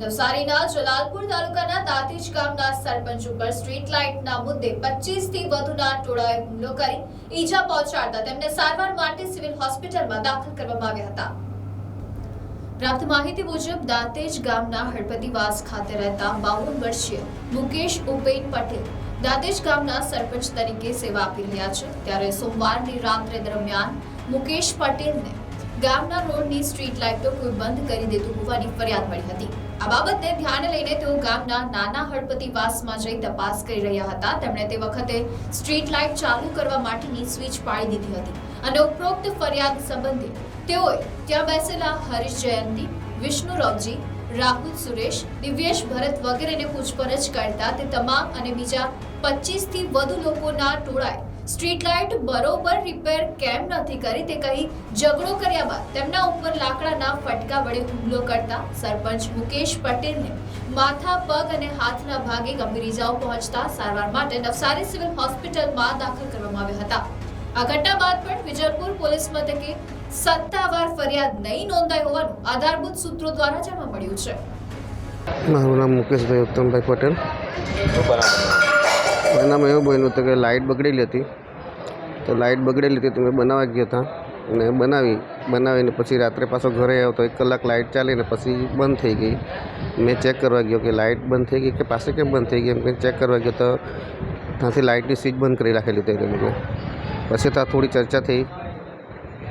નવસારીના જલાલપુર તાલુકાના તાતીજ ગામના સરપંચ ઉપર સ્ટ્રીટ લાઇટના મુદ્દે 25 થી વધુના ટોળાએ હુમલો કરી ઈજા પહોંચાડતા તેમને સારવાર માટે સિવિલ હોસ્પિટલમાં દાખલ કરવામાં આવ્યા હતા. પ્રાપ્ત માહિતી મુજબ દાંતેજ ગામના હળપતિવાસ ખાતે રહેતા બાવન વર્ષીય મુકેશ ઉપેન પટેલ દાંતેજ ગામના સરપંચ તરીકે સેવા આપી રહ્યા છે. ત્યારે સોમવારની રાત્રે દરમિયાન મુકેશ પટેલને ગામના રોડની સ્ટ્રીટ લાઇટો કોઈ બંધ કરી દેતું હોવાની ફરિયાદ મળી હતી. આ બાબતને ધ્યાને લઈને તેઓ ગામના નાના હળપતિવાસમાં જઈ તપાસ કરી રહ્યા હતા. તેમણે તે વખતે સ્ટ્રીટ લાઇટ ચાલુ કરવા માટેની સ્વિચ પાડી દીધી હતી અને ઉપરોક્ત ફરિયાદ સંબંધે તેઓએ ત્યાં બેસેલા હરીશ જયંતી, વિષ્ણુ રવજી, રાહુલ સુરેશ, દિવ્યેશ ભરત વગેરેને પૂછપરછ કરતા તે તમામ અને બીજા પચીસથી વધુ લોકોના ટોળાએ સ્ટ્રીટ લાઇટ બરોબર રિપેર કેમ નથી કરી તે કહી ઝઘડો કર્યા બાદ તેમના ઉપર લાકડાના ફટકા વડે હુમલો કરતા સરપંચ મુકેશ પટેલને માથા પગ અને હાથના ભાગે ગંભીર ઇજાઓ પહોંચતા સારવાર માટે નવસારી સિવિલ હોસ્પિટલમાં દાખલ કરવામાં આવ્યા હતા. આ ઘટના બાદ પણ વિજયપુર પોલીસ મથકે સત્તાવાર ફરિયાદ નહીં નોંધાઈ હોવાનું આધારભૂત સૂત્રો દ્વારા જાણવા મળ્યું છે. મારું નામ મુકેશભાઈ ઉત્તમભાઈ પટેલ. શું બનાવ એનામાં એવું બન્યું હતું કે લાઇટ બગડેલી હતી. તો લાઇટ બગડેલી હતી તો મેં બનાવવા ગયો હતા. અને બનાવી, બનાવીને પછી રાત્રે પાછો ઘરે આવ્યો તો એક કલાક લાઇટ ચાલી ને પછી બંધ થઈ ગઈ. મેં ચેક કરવા ગયો કે લાઇટ બંધ થઈ ગઈ કે પાસે કેમ બંધ થઈ ગઈ એમ કંઈ ચેક કરવા ગયો તો ત્યાંથી લાઇટની સ્વિચ બંધ કરી રાખેલી હતી એ લોકોએ પછી ત્યાં થોડી ચર્ચા થઈ.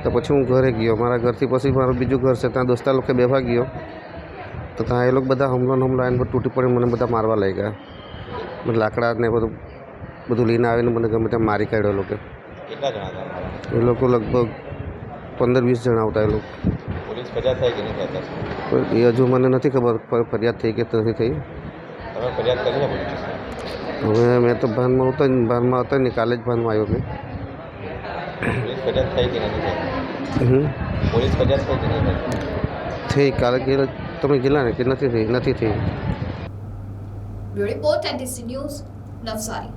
તો પછી હું ઘરે ગયો. મારા ઘરથી પછી મારું બીજું ઘર છે, ત્યાં દોસ્તા લોકો બેસવા ગયો. તો ત્યાં એ લોકો બધા હમલો ને હમલો આવીને બધું તૂટી પડી મને બધા મારવા લાગ્યા. મને લાકડા ને બધું બધું લઈને આવીને મને ગમે ત્યાં મારી કાઢ્યો એ લોકો. કેટલા જણા એ લોકો લગભગ પંદર વીસ જણા આવતા એ લોકો. પોલીસ ફરિયાદ થઈ કે નહીં થતા પણ એ હજુ મને નથી ખબર ફરિયાદ થઈ કે નથી થઈ. તમે ફરિયાદ કરી હવે મેં તો ભાનમાં હતો ભાનમાં હતો ને કાલે જ ભાનમાં આવ્યો મેં. ફરિયાદ થઈ કે નથી પોલીસ ફરિયાદ થઈ કે નહીં થઈ? થઈ કાલે કે તમે ગયેલા ને કે નથી થઈ? નથી થઈ. Bureau report NTC news Navsari.